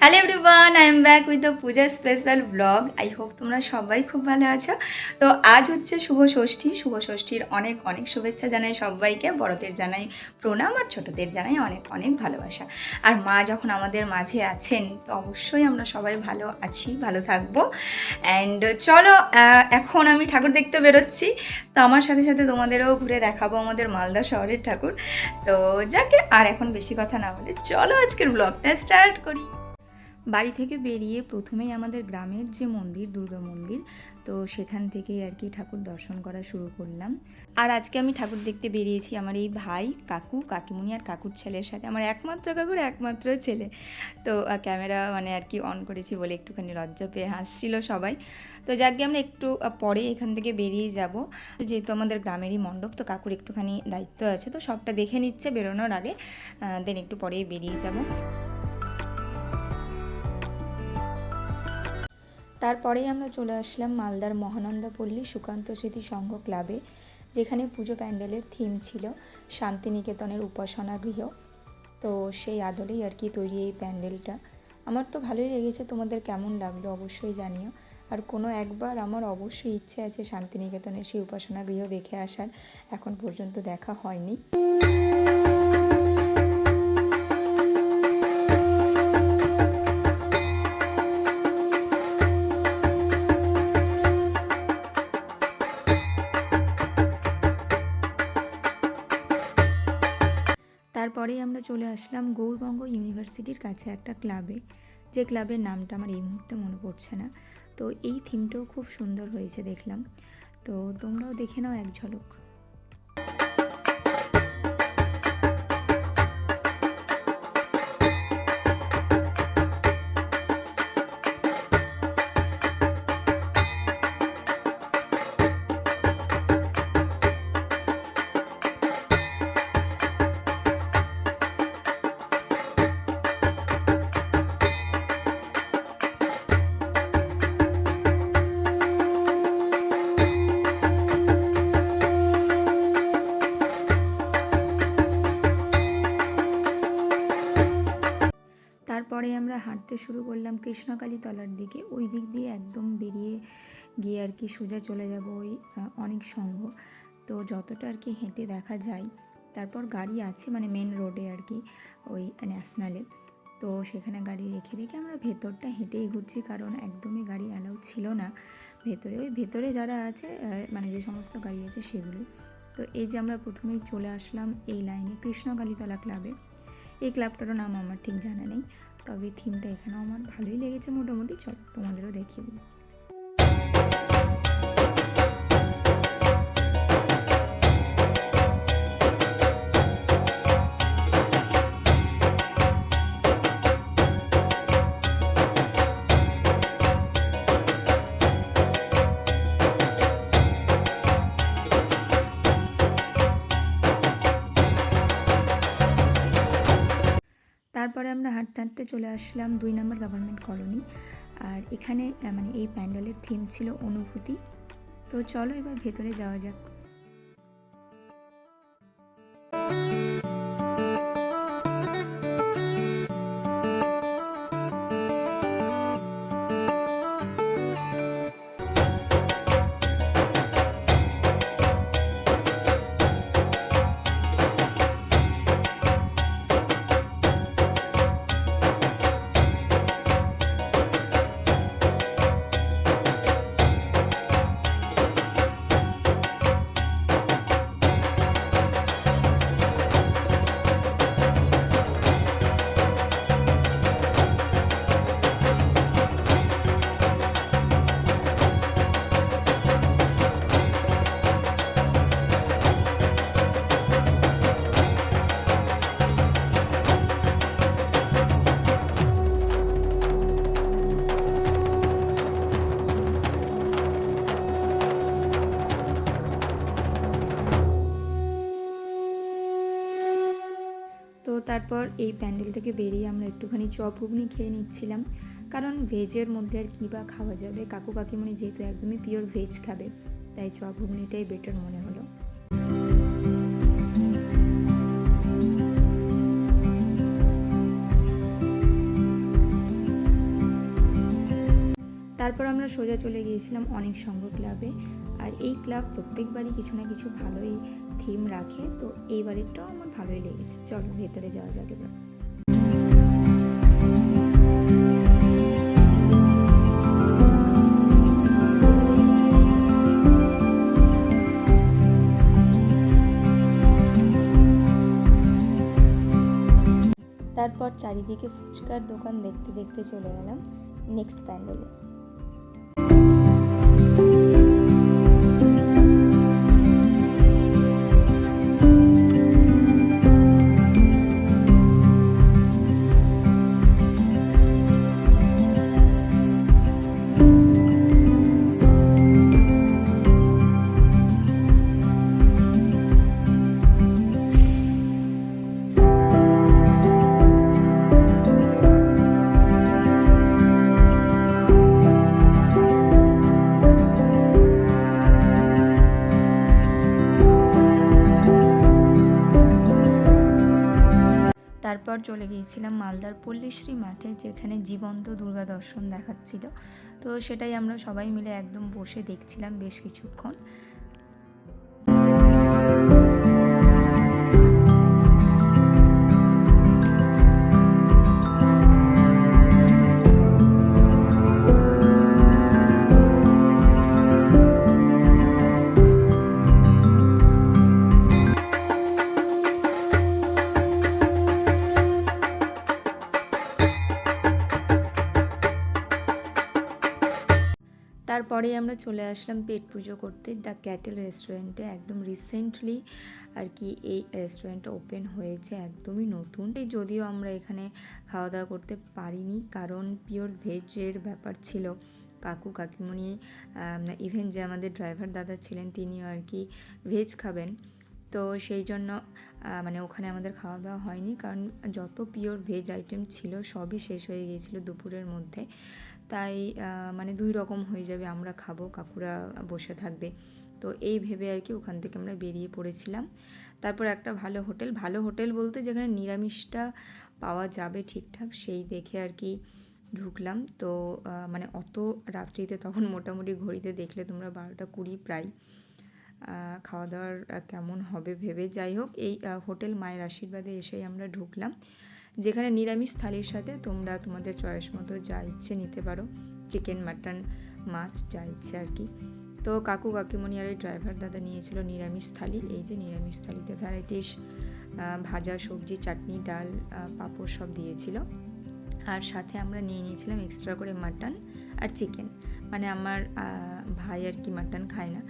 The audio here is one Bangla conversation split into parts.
Hello everyone I am back with the puja special blog I hope তোমরা সবাই খুব ভালো আছো। তো আজ হচ্ছে শুভ ষষ্ঠী। শুভ ষষ্ঠীর অনেক অনেক শুভেচ্ছা জানাই সবাইকে। বড়দের জানাই প্রণাম আর ছোটদের জানাই অনেক অনেক ভালোবাসা। আর মা যখন আমাদের মাঝে আছেন, তো অবশ্যই আমরা সবাই ভালো আছি, ভালো থাকব। অ্যান্ড চলো এখন আমি ঠাকুর দেখতে বেরোচ্ছি। তো আমার সাথে সাথে তোমাদেরও ঘুরে দেখাবো আমাদের মালদা শহরের ঠাকুর। তো যাকে, আর এখন বেশি কথা না বলে চলো আজকের ব্লগটা স্টার্ট করি। বাড়ি থেকে বেরিয়ে প্রথমেই আমাদের গ্রামের যে মন্দির, দুর্গা মন্দির, তো সেখান থেকেই আর কি ঠাকুর দর্শন করা শুরু করলাম। আর আজকে আমি ঠাকুর দেখতে বেরিয়েছি আমার এই ভাই, কাকু, কাকিমুনি আর কাকুর ছেলের সাথে। আমার একমাত্র কাকুর একমাত্র ছেলে। তো ক্যামেরা মানে আর কি অন করেছি বলে একটুখানি লজ্জা পেয়ে হাসছিল সবাই। তো যাকে আমরা একটু পরে এখান থেকে বেরিয়ে যাব। যেহেতু আমাদের গ্রামেরই মণ্ডপ, তো কাকুর একটুখানি দায়িত্ব আছে। তো সবটা দেখে নিচ্ছে বেরোনোর আগে দেন একটু পরেই বেরিয়ে যাব। তারপরেই আমরা চলে আসলাম মালদার মহানন্দাপল্লী সুকান্ত স্মৃতি সংঘ ক্লাবে, যেখানে পুজো প্যান্ডেলের থিম ছিল শান্তিনিকেতনের উপাসনা গৃহ। তো সেই আদলেই আর কি তৈরি এই প্যান্ডেলটা। আমার তো ভালোই লেগেছে, তোমাদের কেমন লাগল অবশ্যই জানিও। আর কোনো একবার আমার অবশ্যই ইচ্ছে আছে শান্তিনিকেতনের সেই উপাসনা গৃহ দেখে আসার, এখন পর্যন্ত দেখা হয়নি। চলে আসলাম গৌরবঙ্গ ইউনিভার্সিটির কাছে একটা ক্লাবে। যে ক্লাবের নামটা আমার এই মুহূর্তে মনে পড়ছে না। তো এই থিমটাও খুব সুন্দর হয়েছে দেখলাম। তো তোমরাও দেখে নাও এক ঝলক। হাঁটতে শুরু করলাম কৃষ্ণকালী তলার দিকে। ওই দিক দিয়ে একদম বেরিয়ে গিয়ে আর কি সোজা চলে যাব ওই অনেক সংঘ তো যতটা আর কি হেঁটে দেখা যায়, তারপর গাড়ি আছে মানে মেন রোডে আর কি ওই ন্যাশনালে তো সেখানে গাড়ি রেখে রেখে আমরা ভেতরটা হেঁটেই ঘুরছি কারণ একদমই গাড়ি অ্যালাউ ছিল না। ভেতরে, ওই ভেতরে যারা আছে মানে যে সমস্ত গাড়ি আছে সেগুলো তো এই যে আমরা প্রথমেই চলে আসলাম এই লাইনে কৃষ্ণকালীতলা ক্লাবে এই ক্লাবটারও নাম আমার ঠিক জানা নেই। তবে থিমটা এখানেও আমার ভালোই লেগেছে মোটামুটি। চলো তোমাদেরও দেখিয়ে দিই। তারপরে আমরা হাঁটতে হাঁটতে চলে আসলাম দুই নম্বর গভর্নমেন্ট কলোনি আর এখানে মানে এই প্যান্ডেলের থিম ছিল অনুভূতি। তো চলো এবার ভেতরে যাওয়া যাক। তারপর এই প্যান্ডেল থেকে বেরিয়ে আমরা একটুখানি চপ ঘুগনি খেয়ে নিচ্ছিলাম। কারণ ভেজের মধ্যে আর কী বা খাওয়া যাবে? কাকু কাকিমণি যেহেতু একদমই পিওর ভেজ খাবে, তাই চপ ঘুগনিটাই বেটার মনে হলো। তারপর আমরা সোজা চলে গিয়েছিলাম অনেক সংঘ ক্লাবে আর এই ক্লাব প্রত্যেকবারই কিছু না কিছু ভালোই থিম রাখে, তো এই বাড়িটাও আমার ভালোই লেগেছে। চলো, ভেতরে যাওয়া যাক এবার। তারপর চারিদিকে ফুচকার দোকান দেখতে দেখতে চলে গেলাম নেক্সট প্যান্ডেলে চলে গিয়েছিলাম মালদার পল্লীশ্রী মাঠে, যেখানে জীবন্ত দুর্গা দর্শন দেখাচ্ছিল। তো সেটাই আমরা সবাই মিলে একদম বসে দেখছিলাম বেশ কিছুক্ষণ। চলে আসলাম পেট পুজো করতে দ্য ক্যাটেল রেস্টুরেন্টে। একদম রিসেন্টলি আর কি এই রেস্টুরেন্টটা ওপেন হয়েছে, একদমই নতুন। যদিও আমরা এখানে খাওয়া দাওয়া করতে পারিনি, কারণ পিওর ভেজের ব্যাপার ছিল। কাকু, কাকিমণি ইভেন যে আমাদের ড্রাইভার দাদা ছিলেন, তিনিও আর কি ভেজ খাবেন। তো সেই জন্য মানে ওখানে আমাদের খাওয়া দাওয়া হয়নি, কারণ যত পিওর ভেজ আইটেম ছিল সবই শেষ হয়ে গিয়েছিল দুপুরের মধ্যে। তাই মানে দুই রকম হয়ে যাবে, আমরা খাব, কাকুরা বসে থাকবে। তো এই ভেবে আর কি ওখান থেকে আমরা বেরিয়ে পড়েছিলাম। তারপর একটা ভালো হোটেল ভালো হোটেল বলতে যেখানে নিরামিষটা পাওয়া যাবে ঠিকঠাক, সেই দেখে আর কি ঢুকলাম। তো মানে অত রাত্রিতে তখন মোটামুটি ঘড়িতে দেখলে তোমরা বারোটা কুড়ি প্রায়। খাওয়া দাওয়ার কেমন হবে ভেবে যাই হোক, এই হোটেল মায়ের আশীর্বাদে এসেই আমরা ঢুকলাম। যেখানে নিরামিষ থালির সাথে তোমরা তোমাদের চয়েস মতো যা ইচ্ছে নিতে পারো। চিকেন মাটন মাছ, যা ইচ্ছে আর কি। তো কাকু, কাকিমণি আর ড্রাইভার দাদা নিয়েছিল নিরামিষ থালি। এই যে নিরামিষ থালিতে ভ্যারাইটিস ভাজা, সবজি, চাটনি, ডাল পাঁপড় সব দিয়েছিল। আর সাথে আমরা নিয়ে নিয়েছিলাম এক্সট্রা করে মাটন আর চিকেন মানে আমার ভাই আর কি মাটন খায় না।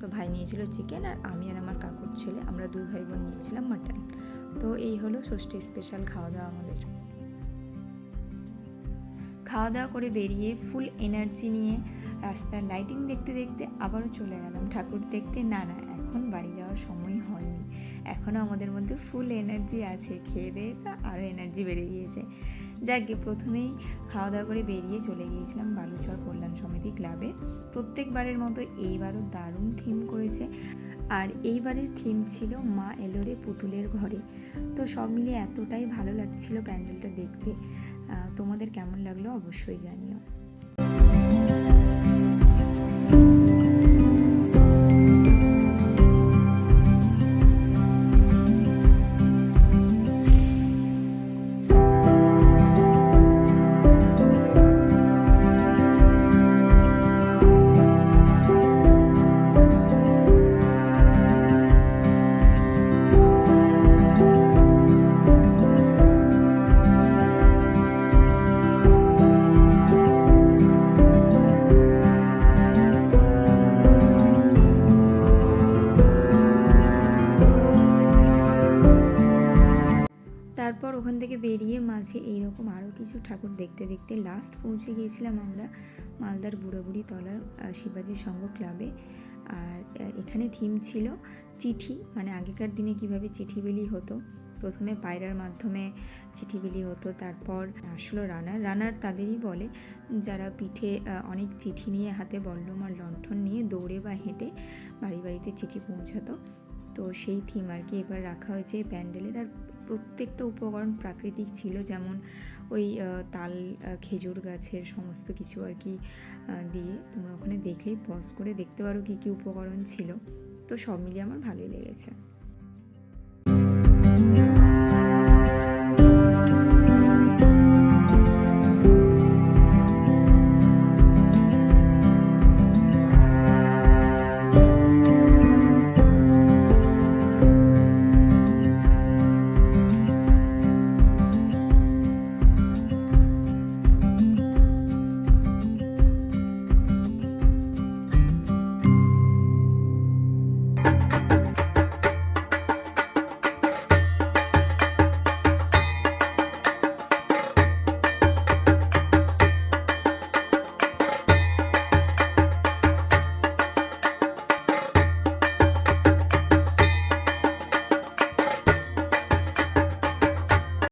তো ভাই নিয়েছিল চিকেন আর আমি আর আমার কাকুর ছেলে আমরা দুই ভাই বোন নিয়েছিলাম মাটন তো এই হলো ষষ্ঠী স্পেশাল খাওয়া দাওয়া আমাদের। খাওয়া দাওয়া করে বেরিয়ে ফুল এনার্জি নিয়ে রাস্তার লাইটিং দেখতে দেখতে আবারও চলে গেলাম। ঠাকুর দেখতে না না, এখন বাড়ি যাওয়ার সময় হয়নি। এখনও আমাদের মধ্যে ফুল এনার্জি আছে। খেয়ে দিয়ে তো আরও এনার্জি বেড়ে গিয়েছে। যাকে প্রথমেই খাওয়া দাওয়া করে বেরিয়ে চলে গিয়েছিলাম বালুচর কল্যাণ সমিতি ক্লাবে প্রত্যেকবারের মতো এইবারও দারুণ থিম করেছে। আর এইবারের থিম ছিল মা এলোরে পুতুলের ঘরে। তো সব মিলিয়ে এতটাই ভালো লাগছিল প্যান্ডেলটা দেখতে। তোমাদের কেমন লাগল অবশ্যই জানিও। মাঝে এইরকম আরও কিছু ঠাকুর দেখতে দেখতে লাস্ট পৌঁছে গিয়েছিলাম আমরা মালদার বুড়াবুড়ি তলার আহ, শিবাজি সংঘ ক্লাবে আর এখানে থিম ছিল চিঠি মানে আগেকার দিনে কীভাবে চিঠি বিলি হতো। প্রথমে পায়রার মাধ্যমে চিঠি বিলি হতো তারপর আসলো রানার রানার তাদেরই বলে যারা পিঠে অনেক চিঠি নিয়ে হাতে বল্লম আর লণ্ঠন নিয়ে দৌড়ে বা হেঁটে বাড়ি বাড়িতে চিঠি পৌঁছাতো। তো সেই থিম আর কি এবার রাখা হয়েছে প্যান্ডেলের। আর প্রত্যেকটা উপকরণ প্রাকৃতিক ছিল, যেমন ওই তাল খেজুর গাছের সমস্ত কিছু আর কি দিয়ে। তোমরা ওখানে দেখলেই পজ করে দেখতে পারো কী কী উপকরণ ছিল। তো সব মিলিয়ে আমার ভালোই লেগেছে।